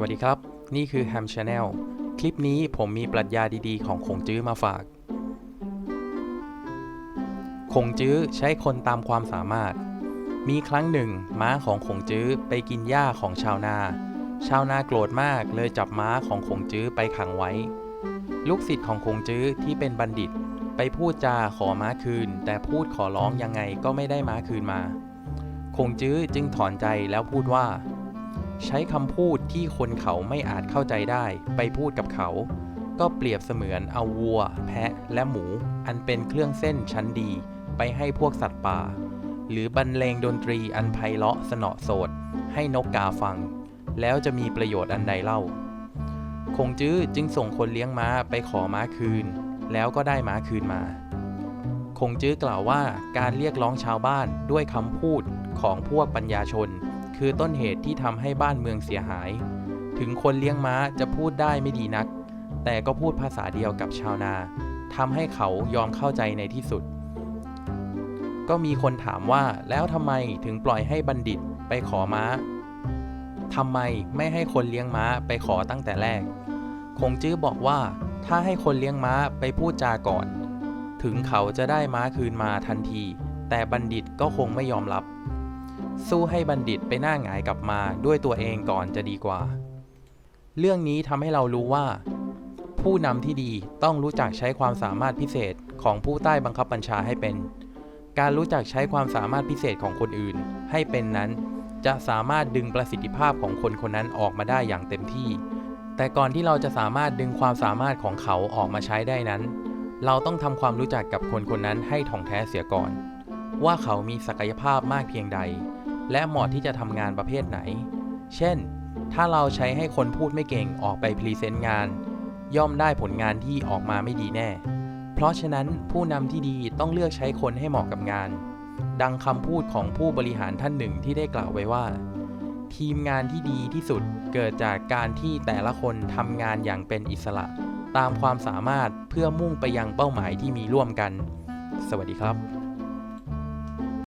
วัสดีครับ นี่คือ Ham Channel คลิปนี้ผมมีปรัชญาดีๆ ของคงจื้อมาฝาก คงจื้อใช้คนตามความสามารถ มีครั้งหนึ่ง ม้าของคงจื้อไปกินหญ้าของชาวนา ชาวนาโกรธมากเลยจับม้าของคงจื้อไปขังไว้ ลูกศิษย์ของคงจื้อที่เป็นบัณฑิต ไปพูดจาขอม้าคืน แต่พูดขอร้องยังไงก็ไม่ได้ม้าคืนมา คงจื้อจึงถอนใจแล้วพูดว่า ใช้คำพูดที่คนเขาไม่อาจเข้าใจได้ ไปพูดกับเขา ก็เปรียบเสมือนเอาวัว แพะและหมู อันเป็นเครื่องเส้นชั้นดี ไปให้พวกสัตว์ป่า หรือบรรเลงดนตรีอันไพเราะสนอโสด ให้นกกาฟัง แล้วจะมีประโยชน์อันใดเล่า คงจื้อจึงส่งคนเลี้ยงม้าไปขอม้าคืน แล้วก็ได้ม้าคืนมาคงจื้อกล่าวว่าการเรียกร้องชาวบ้านด้วยคำพูดของพวกปัญญาชน คือต้นเหตุที่ทำให้บ้านเมืองเสียหาย ถึงคนเลี้ยงม้าจะพูดได้ไม่ดีนัก แต่ก็พูดภาษาเดียวกับชาวนาทำให้เขายอมเข้าใจในที่สุด ก็มีคนถามว่าแล้วทำไมถึงปล่อยให้บัณฑิตไปขอม้าทำไมไม่ให้คนเลี้ยงม้าไปขอตั้งแต่แรก คงจื้อบอกว่าถ้าให้คนเลี้ยงม้าไปพูดจาก่อน ถึงเขาจะได้ม้าคืนมาทันที แต่บัณฑิตก็คงไม่ยอมรับ สู้ให้บัณฑิตไปหน้าหงายกลับมาด้วยตัวเองก่อนจะดีกว่า เรื่องนี้ทำให้เรารู้ว่า ผู้นำที่ดีต้องรู้จักใช้ความสามารถพิเศษของผู้ใต้บังคับบัญชาให้เป็น การรู้จักใช้ความสามารถพิเศษของคนอื่น ให้เป็นนั้น จะสามารถดึงประสิทธิภาพของคนคนนั้นออกมาได้อย่างเต็มที่ แต่ก่อนที่เราจะสามารถดึงความสามารถของเขาออกมาใช้ได้นั้น เราต้องทำความรู้จักกับคนคนนั้นให้ถ่องแท้เสียก่อน ว่าเขามีศักยภาพมากเพียงใด และเหมาะที่จะทำงานประเภทไหน เช่น ถ้าเราใช้ให้คนพูดไม่เก่งออกไปพรีเซนต์งาน ย่อมได้ผลงานที่ออกมาไม่ดีแน่ เพราะฉะนั้นผู้นำที่ดีต้องเลือกใช้คนให้เหมาะกับงาน ดังคำพูดของผู้บริหารท่านหนึ่งที่ได้กล่าวไว้ว่า ทีมงานที่ดีที่สุดเกิดจากการที่แต่ละคนทำงานอย่างเป็นอิสระ ตามความสามารถเพื่อมุ่งไปยังเป้าหมายที่มีร่วมกัน สวัสดีครับ